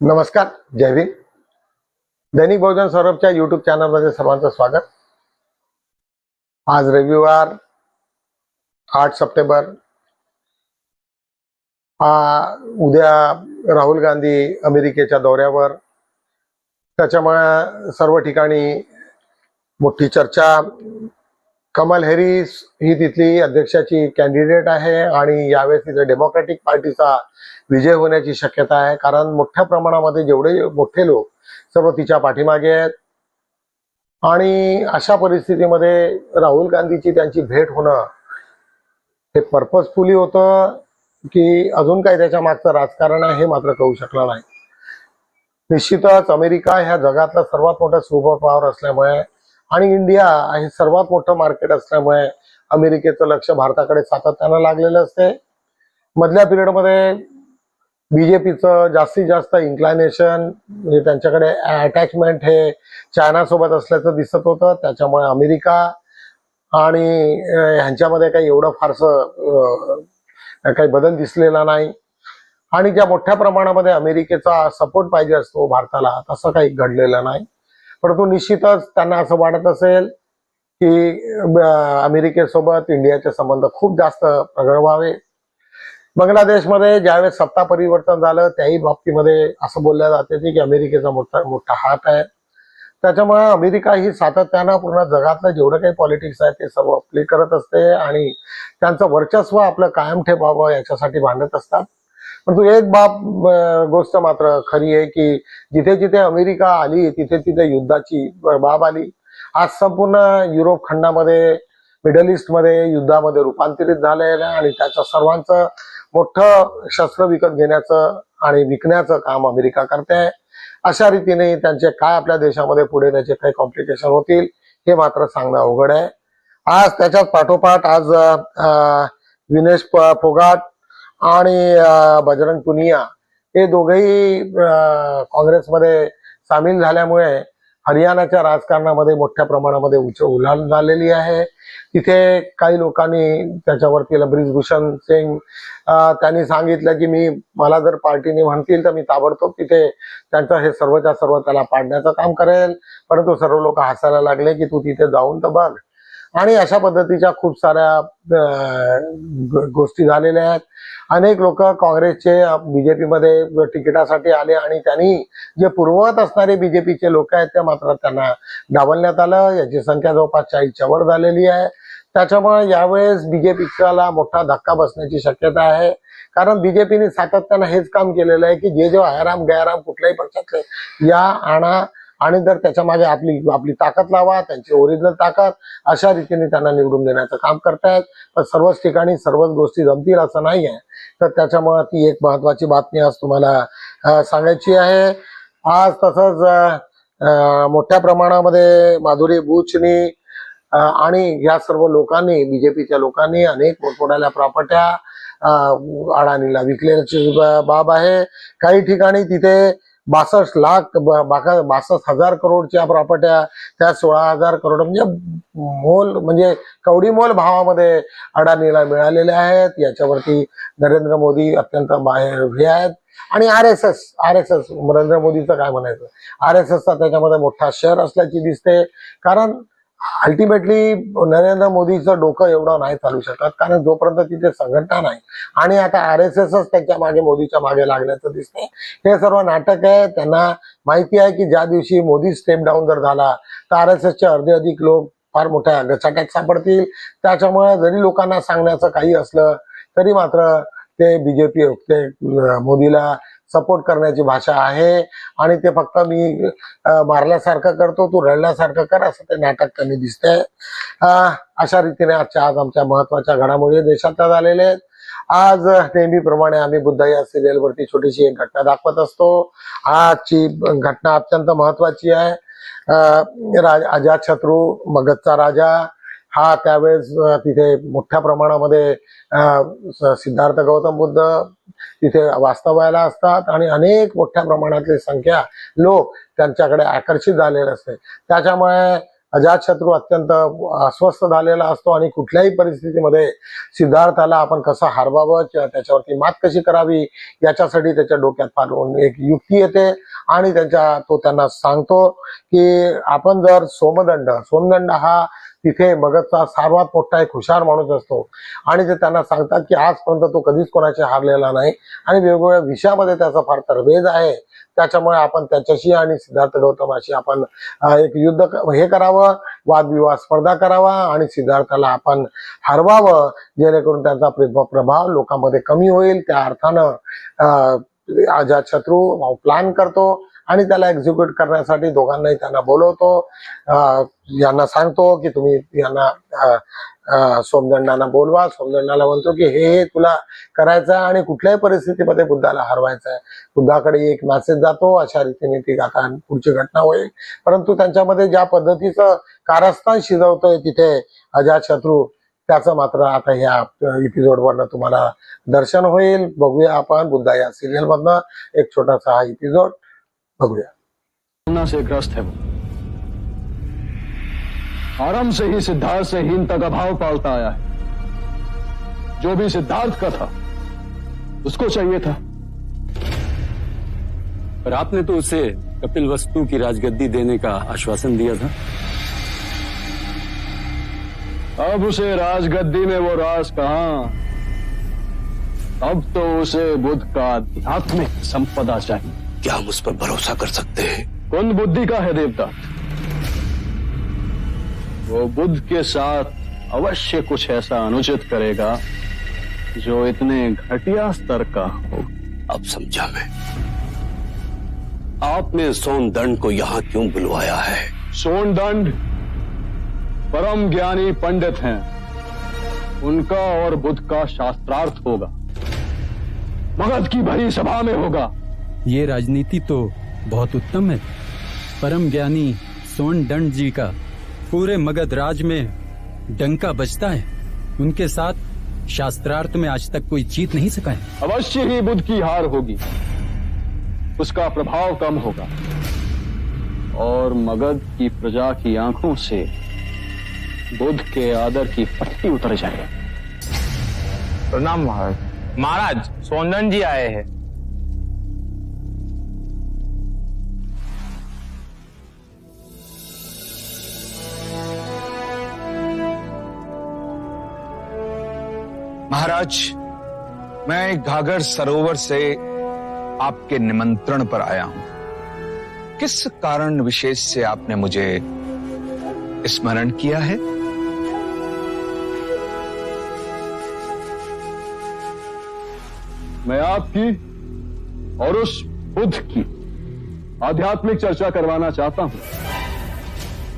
नमस्कार जय भीम. दैनिक बहुजन सौरभच्या युट्यूब चॅनलमध्ये सर्वांचं स्वागत. आज रविवार आठ सप्टेंबर. आ, उद्या राहुल गांधी अमेरिकेच्या दौऱ्यावर. त्याच्यामुळे सर्व ठिकाणी मोठी चर्चा कमल हॅरिस ही तिथली अध्यक्षाची कॅन्डिडेट आहे आणि यावेळेस तिथे डेमोक्रॅटिक पार्टीचा विजय होण्याची शक्यता आहे. कारण मोठ्या प्रमाणामध्ये जेवढे मोठे लोक सर्व तिच्या पाठीमागे आहेत. आणि अशा परिस्थितीमध्ये राहुल गांधीची त्यांची भेट होणं हे पर्पजफुली होतं की अजून काही त्याच्या मागचं राजकारण आहे हे मात्र कळू शकलं नाही. निश्चितच अमेरिका ह्या जगातला सर्वात मोठा सुपर पॉवर असल्यामुळे आणि इंडिया हे सर्वात मोठं मार्केट असल्यामुळे अमेरिकेचं लक्ष भारताकडे सातत्यानं लागलेलं असते. मधल्या पिरियडमध्ये बीजेपीचं जास्तीत जास्त इन्क्लायनेशन म्हणजे त्यांच्याकडे अटॅचमेंट हे चायनासोबत असल्याचं दिसत होतं. त्याच्यामुळे अमेरिका आणि ह्यांच्यामध्ये काही एवढं फारसं काही बदल दिसलेला नाही. आणि ज्या मोठ्या प्रमाणामध्ये अमेरिकेचा सपोर्ट पाहिजे असतो भारताला तसं काही घडलेलं नाही. परंतु निश्चितच त्यांना असं वाटत असेल की अमेरिकेसोबत इंडियाचे संबंध खूप जास्त प्रगळ व्हावे. बांगलादेशमध्ये ज्यावेळेस सत्ता परिवर्तन झालं त्याही बाबतीमध्ये असं बोलल्या जाते की अमेरिकेचा मोठा मोठा हात आहे. त्याच्यामुळे अमेरिका ही सातत्यानं पूर्ण जगातलं जेवढं काही पॉलिटिक्स आहे ते सर्व प्ले करत असते आणि त्यांचं वर्चस्व आपलं कायम ठेवावं याच्यासाठी भांडत असतात. परंतु एक बाब गोष्ट मात्र खरी आहे की जिथे जिथे अमेरिका आली तिथे तिथे युद्धाची बाब आली. आज संपूर्ण युरोप खंडामध्ये मिडल ईस्टमध्ये युद्धामध्ये रूपांतरित झालेलं आहे आणि त्याच्या सर्वांचं मोठं शस्त्र विकत घेण्याचं आणि विकण्याचं काम अमेरिका करते आहे. अशा रीतीने त्यांचे काय आपल्या देशामध्ये पुढे त्याचे काही कॉम्प्लिकेशन होतील हे मात्र सांगणं अवघड आहे. आज त्याच्याच पाठोपाठ आज विनेश प- फोगाट आणि बजरंग पुनिया हे दोघेही काँग्रेसमध्ये सामील झाल्यामुळे हरियाणाच्या राजकारणामध्ये मोठ्या प्रमाणामध्ये उच्च उलाढ झालेली आहे. तिथे काही लोकांनी त्याच्यावरती ब्रिजभूषण सिंग त्यांनी सांगितलं की मी मला जर पार्टीने म्हणतील तर मी ताबडतोब तिथे त्यांचं हे सर्वच्या सर्व त्याला पाडण्याचं काम करेल. परंतु सर्व लोक हसायला लागले की तू तिथे जाऊन तर बघ. आणि अशा पद्धतीच्या खूप साऱ्या गोष्टी झालेल्या आहेत. अनेक लोक काँग्रेसचे बीजेपीमध्ये तिकिटासाठी आले आणि त्यांनी जे पूर्ववत असणारे बीजेपीचे लोक आहेत ते मात्र त्यांना डावलण्यात आलं. याची संख्या जवळपास चाळीसच्या वर झालेली आहे. त्याच्यामुळे यावेळेस बीजेपीला मोठा धक्का बसण्याची शक्यता आहे. कारण बीजेपीने सातत्यानं हेच काम केलेलं आहे की जे जे आयाराम गयाराम कुठल्याही पक्षातले या आणा आणि जर त्याच्यामागे आपली आपली ताकद लावा त्यांची ओरिजिनल ताकद अशा रीतीने त्यांना निवडून देण्याचं काम करतायत. पण सर्वच ठिकाणी सर्वच गोष्टी जमतील असं नाही आहे तर त्याच्यामुळे ती एक महत्वाची बातमी आज तुम्हाला सांगायची आहे. आज तसंच मोठ्या प्रमाणामध्ये माधुरी बुचनी आणि या सर्व लोकांनी बीजेपीच्या लोकांनी अनेक मोठमोठ्या प्रॉपर्ट्या अडाणीला विकल्याची बाब आहे. काही ठिकाणी तिथे बासष्ट लाख बाका- बासष्ट हजार करोडच्या प्रॉपर्ट्या त्या सोळा हजार करोड म्हणजे मोल म्हणजे कवडी मोल भावामध्ये अडाणीला मिळालेल्या आहेत. याच्यावरती नरेंद्र मोदी अत्यंत हे आहेत. आणि R S S R S S Narendra मोदीचं काय म्हणायचं? आर एस एसचा त्याच्यामध्ये मोठा शेअर असल्याची दिसते. कारण अल्टिमेटली नरेंद्र मोदीचं डोकं एवढं नाही चालू शकत कारण जोपर्यंत तिथे संघटना नाही आणि आता आर एस एसच त्याच्यामागे मोदीच्या मागे लागल्याचं दिसते हे सर्व नाटक आहे त्यांना माहिती आहे की ज्या दिवशी मोदी स्टेप डाऊन जर झाला तर आर एस एसचे अर्धे अधिक लोक फार मोठ्या गचाट्यात सापडतील. त्याच्यामुळे जरी लोकांना सांगण्याचं काही असलं तरी मात्र ते बीजेपी ते मोदीला सपोर्ट करण्याची भाषा आहे आणि ते फक्त मी मारल्यासारखं करतो तू रडल्यासारखं कर असं ते नाटक त्यांनी दिसतंय. अशा रीतीने आजच्या आज आमच्या महत्त्वाच्या घडामोडी देशातल्या झालेल्या आहेत. आज नेहमीप्रमाणे आम्ही बुद्ध या सिरियल वरती छोटीशी एक घटना दाखवत असतो. आजची घटना अत्यंत महत्वाची आहे. अं, अजातशत्रू मगधचा राजा हा त्यावेळेस तिथे मोठ्या प्रमाणामध्ये सिद्धार्थ गौतम बुद्ध तिथे वास्तवायला असतात आणि अनेक मोठ्या प्रमाणातली संख्या लोक त्यांच्याकडे आकर्षित झालेले असते. त्याच्यामुळे अजातशत्रू अत्यंत अस्वस्थ झालेला असतो आणि कुठल्याही परिस्थितीमध्ये सिद्धार्थाला आपण कसं हरवावं किंवा त्याच्यावरती मात कशी करावी याच्यासाठी त्याच्या डोक्यात फार एक युक्ती येते आणि त्यांच्या तो त्यांना सांगतो की आपण जर सोमदंड सोमदंड हा तिथे मगधचा सर्वात मोठा एक हुशार माणूस असतो. आणि ते त्यांना सांगतात की आजपर्यंत तो कधीच कोणाशी हारलेला नाही. आणि वेगवेगळ्या विषयामध्ये त्याचा फार तरवेज आहे. त्याच्यामुळे आपण त्याच्याशी आणि सिद्धार्थ गौतमाशी आपण एक युद्ध हे करावं वादविवाद स्पर्धा करावा आणि सिद्धार्थाला आपण हरवावं. जेणेकरून त्यांचा प्रभाव लोकांमध्ये कमी होईल. त्या अर्थानं अं, शत्रू प्लॅन करतो आणि त्याला एक्झिक्यूट करण्यासाठी दोघांनाही त्यांना बोलवतो. यांना सांगतो की तुम्ही यांना अं, सोमदंडांना बोलवा. सोमदंडाला म्हणतो की हे हे तुला करायचं आहे आणि कुठल्याही परिस्थितीमध्ये बुद्धाला हरवायचं आहे. बुद्धाकडे एक मेसेज जातो अशा रीतीने ती आता पुढची घटना होईल. परंतु त्यांच्यामध्ये ज्या पद्धतीचं कारस्थान शिजवतोय तिथे अजातशत्रू त्याचं मात्र आता ह्या एपिसोडवरनं तुम्हाला दर्शन होईल. बघूया आपण बुद्धा या सिरियल मधनं एक छोटासा हा एपिसोड बघूया से ग्रस्त है वो। आरंभ से ही सिद्धार्थ से हीनता का अभाव पालता आया है। जो भी सिद्धार्थ का था उसको चाहिए था। पर आपने तो उसे कपिल वस्तु की राजगद्दी देने का आश्वासन दिया था। अब उसे राजगद्दी में वो राज कहा? अब तो उसे बुद्ध का आध्यात्मिक संपदा चाहिए। क्या हम उस पर भरोसा कर सकते हैं? कुंद बुद्धि का है देवता। वो बुद्ध के साथ अवश्य कुछ ऐसा अनुचित करेगा जो इतने घटिया स्तर का हो। अब समझा मैं। आपने सोन दंड को यहाँ क्यों बुलवाया है? सोन दंड परम ज्ञानी पंडित हैं। उनका और बुद्ध का शास्त्रार्थ होगा। मगध की भरी सभा में होगा। ये राजनीति तो बहुत उत्तम है। परम ज्ञानी सोन दंड जी का पूरे मगध राज में डंका बजता है। उनके साथ शास्त्रार्थ में आज तक कोई जीत नहीं सका है। अवश्य ही बुद्ध की हार होगी। उसका प्रभाव कम होगा। और मगध की प्रजा की आँखों से बुद्ध के आदर की पट्टी उतर जाए। प्रणाम महाराज। महाराज सोनदन जी आए हैं। महाराज, मैं घाघर सरोवर से आपके निमंत्रण पर आया हूँ। किस कारण विशेष से आपने मुझे स्मरण किया है? मैं आपकी और उस बुद्ध की आध्यात्मिक चर्चा करवाना चाहता हूँ।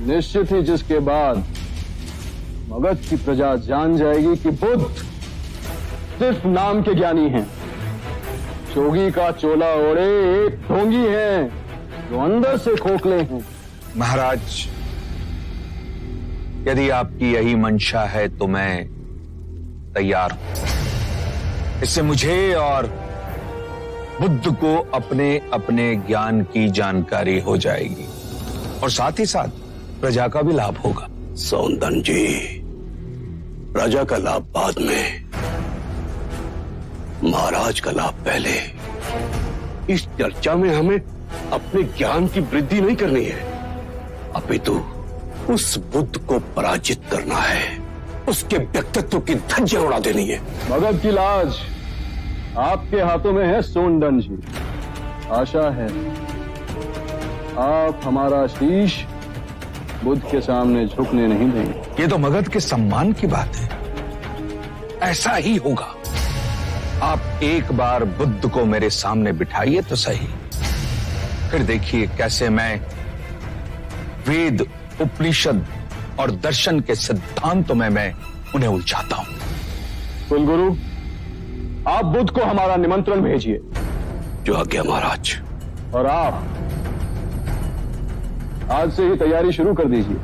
निश्चित ही जिसके बाद मगध की प्रजा जान जाएगी कि बुद्ध सिर्फ़ नाम के ज्ञानी हैं। जोगी का चोला ओढ़े एक ढोंगी हैं जो अंदर से खोखले हैं। महाराज यदि आपकी यही मंशा है तो मैं तैयार हूँ। इससे मुझे और बुद्ध को अपने अपने ज्ञान की जानकारी हो जाएगी। और साथ ही साथ प्रजा का भी लाभ होगा। सौंदन जी प्रजा का लाभ बाद में। महाराज का लाभ पहले। इस चर्चा में हमें अपने ज्ञान की वृद्धि नहीं करनी है। अपितु उस बुद्ध को पराजित करना है। उसके व्यक्तित्व की धज्जियाँ उड़ा देनी है। मगध की लाज आपके हाथों में है सोनडन जी। आशा है आप हमारा शीश बुद्ध के सामने झुकने नहीं देंगे। ये तो मगध के सम्मान की बात है। ऐसा ही होगा। आप एक बार बुद्ध को मेरे सामने बिठाइए तो सही। फिर देखिए कैसे मैं वेद उपनिषद और दर्शन के सिद्धांतों में मैं उन्हें उलझाता हूँ। कुलगुरु आप बुद्ध को हमारा निमंत्रण भेजिए। जो आज्ञा महाराज। और आप आज से ही तैयारी शुरू कर दीजिए।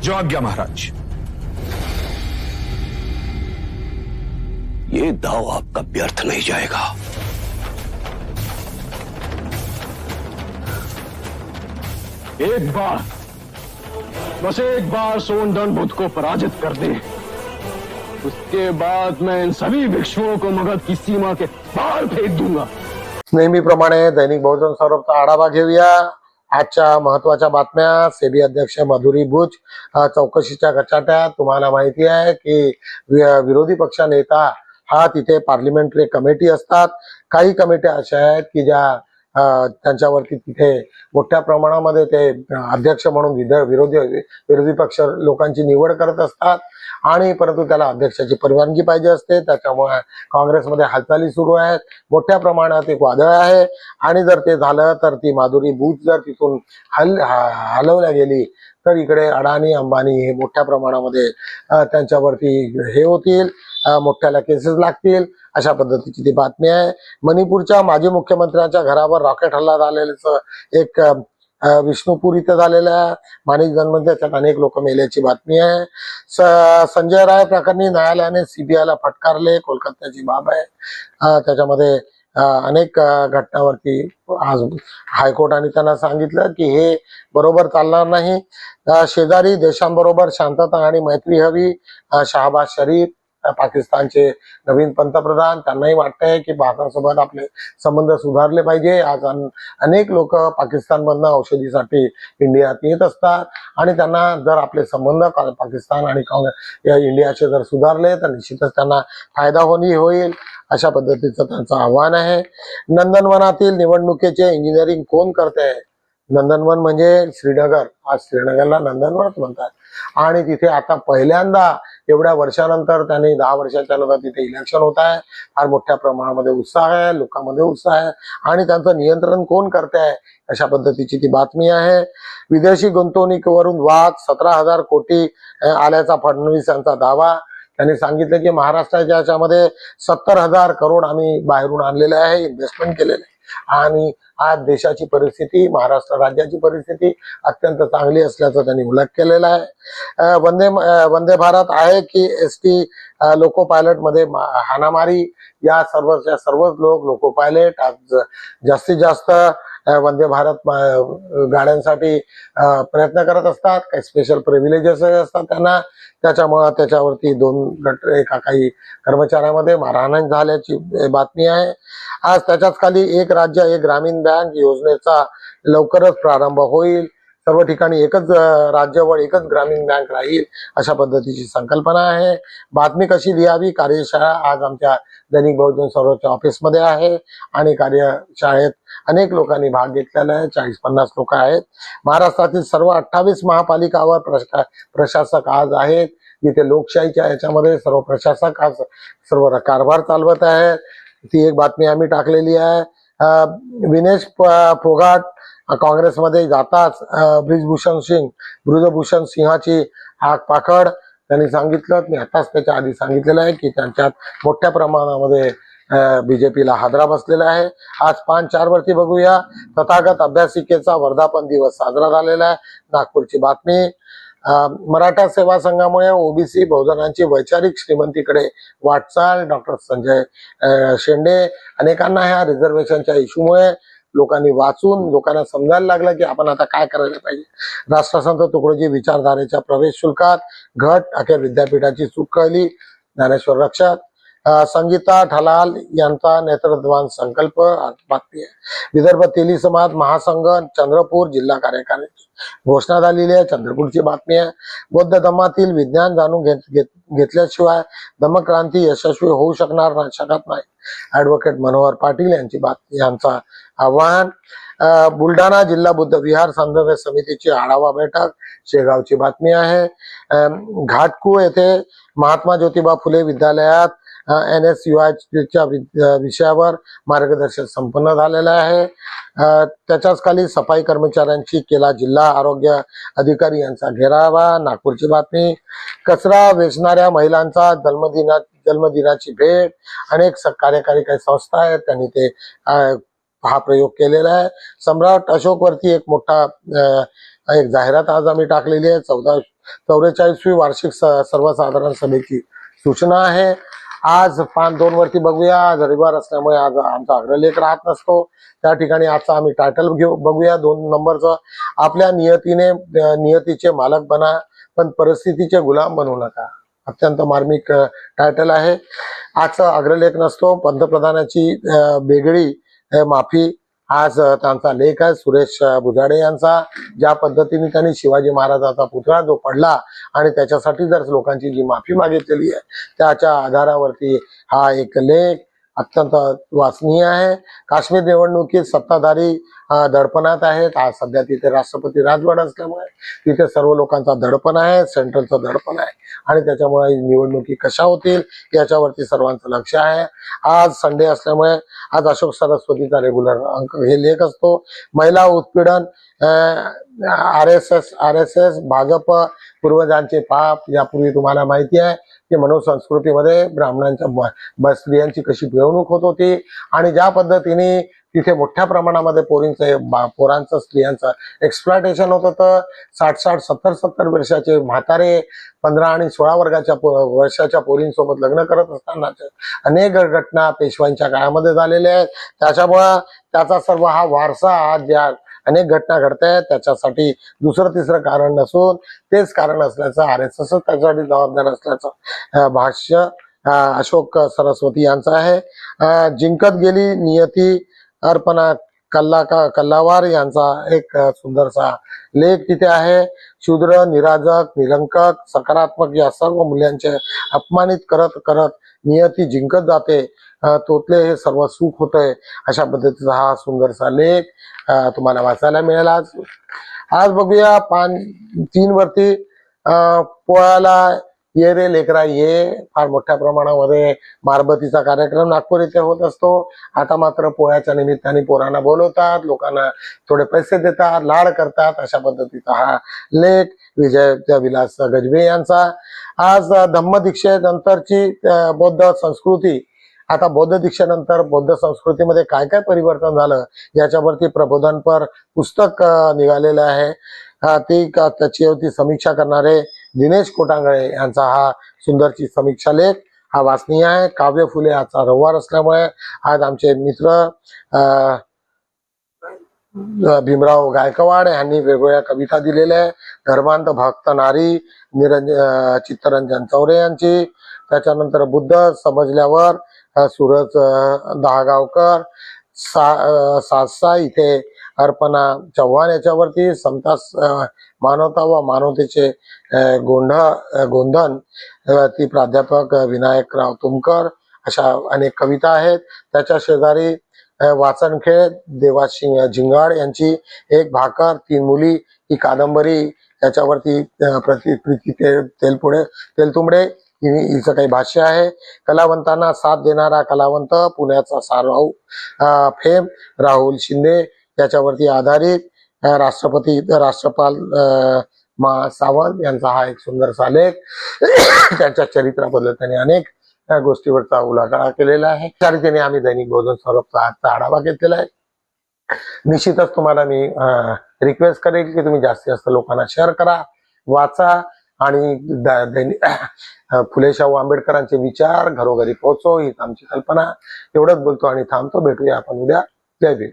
जो आज्ञा महाराज। ये दाव आपका व्यर्थ नहीं जाएगा। एक बार बस एक बार सोनदंड बुद्ध को पराजित कर दे। उसके बाद मैं इन सभी भिक्षुओं को मगध की सीमा के बाहर फेंक दूंगा। नेहमीप्रमाणे दैनिक बहुजन सौरभचा आढावा घेऊया। आजच्या महत्त्वाच्या बातम्या सेबी अध्यक्ष मधुरी भुज चौकशीच्या गचाट्यात तुम्हाला माहिती आहे की विरोधी पक्ष नेता हा तिथे पार्लिमेंटरी कमिटी असतात. काही कमिट्या अशा आहेत की ज्या त्यांच्यावरती तिथे मोठ्या प्रमाणामध्ये ते अध्यक्ष म्हणून विरोधी विरोधी पक्ष लोकांची निवड करत असतात. आणि परंतु त्याला अध्यक्षाची परवानगी पाहिजे असते. त्याच्यामुळे काँग्रेसमध्ये हालचाली सुरू आहेत. मोठ्या प्रमाणात एक वादळ आहे. आणि जर ते झालं तर ती माधुरी बूथ जर तिथून हल हलवल्या गेली तर इकडे अडाणी अंबानी हे मोठ्या प्रमाणामध्ये त्यांच्यावरती हे होतील. मोठ्याला केसेस लागतील. अशा पद्धतीची ती बातमी आहे. मणिपूरच्या माजी मुख्यमंत्र्यांच्या घरावर रॉकेट हल्ला झालेल्याचं एक विष्णुपूर इथं झालेल्या माणिक जन्म त्याच्यात अनेक लोक मेल्याची बातमी आहे. संजय राय प्रकरणी न्यायालयाने सीबीआयला फटकारले. कोलकात्याची बाब आहे. त्याच्यामध्ये अनेक घटनावरती आज हायकोर्टाने त्यांना सांगितलं की हे बरोबर चालणार नाही. शेजारी देशांबरोबर शांतता आणि मैत्री हवी. शहाबाज शरीफ पाकिस्तानचे नवीन पंतप्रधान त्यांनाही वाटतंय की भारतासोबत आपले संबंध सुधारले पाहिजे. आज अनेक लोक पाकिस्तानमधनं औषधीसाठी इंडियात येत असतात. आणि त्यांना जर आपले संबंध पाकिस्तान आणि काँग्रेस या इंडियाचे जर सुधारले तर निश्चितच त्यांना फायदा होणी होईल अशा पद्धतीचं त्यांचं आव्हान आहे. नंदनवनातील निवडणुकीचे इंजिनिअरिंग कोण करते नंदनवन म्हणजे श्रीनगर. आज श्रीनगरला नंदनवनच म्हणतात. आणि तिथे आता पहिल्यांदा एवढ्या वर्षानंतर त्यांनी दहा वर्षाच्या नंतर तिथे इलेक्शन होत आहे. फार मोठ्या प्रमाणामध्ये उत्साह आहे लोकांमध्ये उत्साह आहे. आणि त्यांचं नियंत्रण कोण करते आहे अशा पद्धतीची ती बातमी आहे. विदेशी गुंतवणुकीवरून वाद सतरा हजार कोटी आल्याचा फडणवीस यांचा दावा. त्यांनी सांगितलं की महाराष्ट्राच्या याच्यामध्ये सत्तर हजार करोड आम्ही बाहेरून आणलेले आहे इन्व्हेस्टमेंट केलेले आहे. आणि आज देशाची परिस्थिती महाराष्ट्र राज्याची परिस्थिती अत्यंत चांगली असल्याचा त्यांनी उल्लेख केलेला आहे. वंदे वंदे भारत आहे की एस टी लोको पायलटमध्ये हाणामारी या सर्व सर्वच लोक लोको पायलट. आज जास्तीत जास्त वंदे भारत गाड्यांसाठी प्रयत्न करत असतात. काही स्पेशल प्रिव्हिलेजेस असतात त्यांना. त्याच्यामुळं त्याच्यावरती दोन गट एका काही कर्मचाऱ्यामध्ये मारहाण झाल्याची बातमी आहे. आज त्याच्याच खाली एक राज्य एक ग्रामीण बँक योजनेचा लवकरच प्रारंभ होईल. सर्व ठिकाणी एकच राज्य व एकच ग्रामीण बँक राहील अशा पद्धतीची संकल्पना आहे. बातमी कशी लिहावी? कार्यशाळा आज आमच्या दैनिक बहुजन सर्वोच्च ऑफिसमध्ये आहे आणि कार्यशाळेत अनेक लोकांनी भाग घेतलेला आहे. चाळीस पन्नास लोक आहेत. महाराष्ट्रातील सर्व अठ्ठावीस महापालिकावर प्रशा- प्रशासक आज आहेत. जिथे लोकशाहीच्या याच्यामध्ये सर्व प्रशासक आज सर्व कारभार चालवत आहेत ती एक बातमी आम्ही टाकलेली आहे. विनेश फोगाट काँग्रेसमध्ये जाताच ब्रिजभूषण सिंग ब्रिजभूषण सिंहाची आग पाखड. त्यांनी सांगितलं मी आताच त्याच्या आधी सांगितलेलं आहे की त्यांच्यात मोठ्या प्रमाणामध्ये बीजेपीला हादरा बसलेला आहे. आज पाच चार वरती बघूया. तथागत अभ्यासिकेचा वर्धापन दिवस साजरा झालेला आहे. नागपूरची बातमी. मराठा सेवा संघामुळे ओबीसी बहुजनांची वैचारिक श्रीमंतीकडे वाटचाल. डॉक्टर संजय शेंडे अनेकांना ह्या रिझर्वेशनच्या इश्यूमुळे लोकांनी वाचून लोकांना समजायला लागलं की आपण आता काय करायला पाहिजे. राष्ट्रसंत तुकडोजी विचारधारेच्या प्रवेश शुल्कात घट अखेर विद्यापीठाची चूक कळली. ज्ञानेश्वर रक्षक संगीता ठलाल यांचा नेतृत्वान संकल्प बातमी आहे. विदर्भ तेली समाज महासंघ चंद्रपूर जिल्हा कार्यकारिणी. घोषणा झालेली आहे चंद्रपूरची बातमी आहे. बौद्ध धम्मातील विज्ञान जाणून घेत घेत- घेतल्याशिवाय धम्मक्रांती यशस्वी होऊ शकणार शकत नाही. ऍडव्होकेट मनोहर पाटील यांची बातमी यांचा आव्हान. बुलढाणा जिल्हा बुद्ध विहार संदर्भ समितीची आढावा बैठक शेगावची बातमी आहे. घाटकू येथे महात्मा ज्योतिबा फुले विद्यालयात एन एस यू च्या विषयावर मार्गदर्शन संपन्न झालेलं आहे. त्याच्याच खाली सफाई कर्मचाऱ्यांची केला जिल्हा आरोग्य अधिकारी यांचा घेरावा नागपूरची बातमी. कचरा वेचणाऱ्या महिलांचा जन्मदिना जन्मदिनाची भेट. अनेक कार्यकारी काही संस्था आहेत त्यांनी ते हा प्रयोग केलेला आहे. सम्राट अशोक वरती एक मोठा एक जाहिरात आज आम्ही टाकलेली आहे. चौदा चौवेचाळीसवी वार्षिक सर्वसाधारण सभेची सूचना आहे. आज पान दोन वरती बघूया. आज रविवार असल्यामुळे आज आमचा अग्रलेख राहत नसतो. त्या ठिकाणी आजचा आम्ही टायटल घेऊ बघूया दोन नंबरचं. आपल्या नियतीने नियतीचे मालक बना पण परिस्थितीचे गुलाम बनवू नका. अत्यंत मार्मिक टायटल आहे. आजचा अग्रलेख नसतो. पंतप्रधानाची वेगळी माफी आज त्यांचा लेख आहे सुरेश बुजाडे यांचा ज्या पद्धतीने त्यांनी शिवाजी महाराजाचा पुतळा जो पडला आणि त्याच्यासाठी जर लोकांची जी माफी मागितलेली आहे त्याच्या आधारावरती हा एक लेख अत्यंत वाचनीय आहे. काश्मीर निवडणुकीत सत्ताधारी दडपणात आहेत आज सध्या तिथे राष्ट्रपती राजवट असल्यामुळे तिथे सर्व लोकांचा दडपण आहे सेंट्रलचं दडपण आहे. आणि त्याच्यामुळे निवडणुकी कशा होतील याच्यावरती सर्वांचं लक्ष आहे. आज संडे असल्यामुळे आज अशोक सरस्वतीचा रेग्युलर अंक हे लेख असतो. महिला उत्पीडन R S S R S S Bhajap पूर्वजांचे पाप यापूर्वी तुम्हाला माहिती आहे की मनुसंस्कृतीमध्ये ब्राह्मणांच्या स्त्रियांची कशी पिळवणूक होत होती. आणि ज्या पद्धतीने तिथे मोठ्या प्रमाणामध्ये पोरींचं पोरांचं स्त्रियांचं एक्सप्लॉयटेशन होत तर साठ साठ सत्तर सत्तर वर्षाचे म्हातारे पंधरा आणि सोळा वर्गाच्या वर्षाच्या पोरींसोबत लग्न करत असताना अनेक घटना पेशव्यांच्या काळामध्ये झालेल्या आहेत. त्याच्यामुळं त्याचा सर्व हा वारसा आज ज्या अनेक घटना घडत आहेत त्याच्यासाठी दुसरं तिसरं कारण नसून तेच कारण असल्याचं आर एस एस त्याच्यासाठी जबाबदार असल्याचं भाष्य अशोक सरस्वती यांचं आहे. जिंकत गेली नियती अर्पणा कल्ला का कल्लावार यांचा एक सुंदरसा लेख तिथे आहे. शूद्र निराजक निरंकक सकारात्मक या सर्व मूल्यांचे अपमानित करत करत नियती जिंकत जाते. तोतले हे सर्व सुख होतंय अशा पद्धतीचा हा सुंदरसा लेख तुम्हाला वाचायला मिळेल आज. आज बघूया पान तीन वरती अं, पोळ्याला ये रे लेकरा ये फार मोठ्या प्रमाणामध्ये मारबतीचा कार्यक्रम नागपूर इथे होत असतो. आता मात्र पोळ्याच्या निमित्ताने पोरांना बोलवतात लोकांना थोडे पैसे देतात लाड करतात. अशा पद्धतीचा हा लेख विजय विलास गजबे यांचा. आज धम्म दीक्षेनंतरची बौद्ध संस्कृती. आता बौद्ध दीक्षेनंतर बौद्ध संस्कृतीमध्ये काय काय परिवर्तन झालं? याच्यावरती प्रबोधनपर पुस्तक निघालेलं आहे. ती त्याची होती समीक्षा करणारे दिनेश कोटांगळे यांचा हा सुंदरची समीक्षा लेख हा वाचनीय आहे. काव्य फुले आजचा रविवार असल्यामुळे आज आमचे मित्र अं, भीमराव गायकवाड यांनी वेगवेगळ्या कविता दिलेल्या आहे धर्मांत भक्त नारी निरंज चित्तरंजन चौरे यांची. त्याच्यानंतर बुद्ध समजल्यावर सूरज दहागावकर सा सासा इथे अर्पणा चव्हाण याच्यावरती समता मानवता व मानवतेचे गोंधळ गोंधन ती प्राध्यापक विनायकराव तुमकर अशा अनेक कविता आहेत. त्याच्या शेजारी वाचनखेळ देवासिंग झिंगाड यांची एक भाकर तीन मुली ही कादंबरी त्याच्यावरती अं, प्रति प्रीती ते तेलपुडे तेलतुंबडे हिचं काही भाष्य आहे. कलावंतांना साथ देणारा कलावंत पुण्याचा सारभाऊ फेम राहुल शिंदे याच्यावरती आधारित राष्ट्रपती राष्ट्रपाल मा सावंत यांचा हा एक सुंदरसा लेख त्यांच्या चरित्राबद्दल त्यांनी अनेक गोष्टीवरचा उलाढाळा केलेला आहे. त्या आम्ही दैनिक बोधन स्वरूपचा आजचा आढावा घेतलेला आहे. निश्चितच तुम्हाला मी रिक्वेस्ट करेल की तुम्ही जास्तीत जास्त लोकांना शेअर करा वाचा आणि द- दैनिक फुले शाहू आंबेडकरांचे विचार घरोघरी पोहोचो हीच आमची कल्पना. एवढंच बोलतो आणि थांबतो. भेटूया आपण उद्या. जय भीम.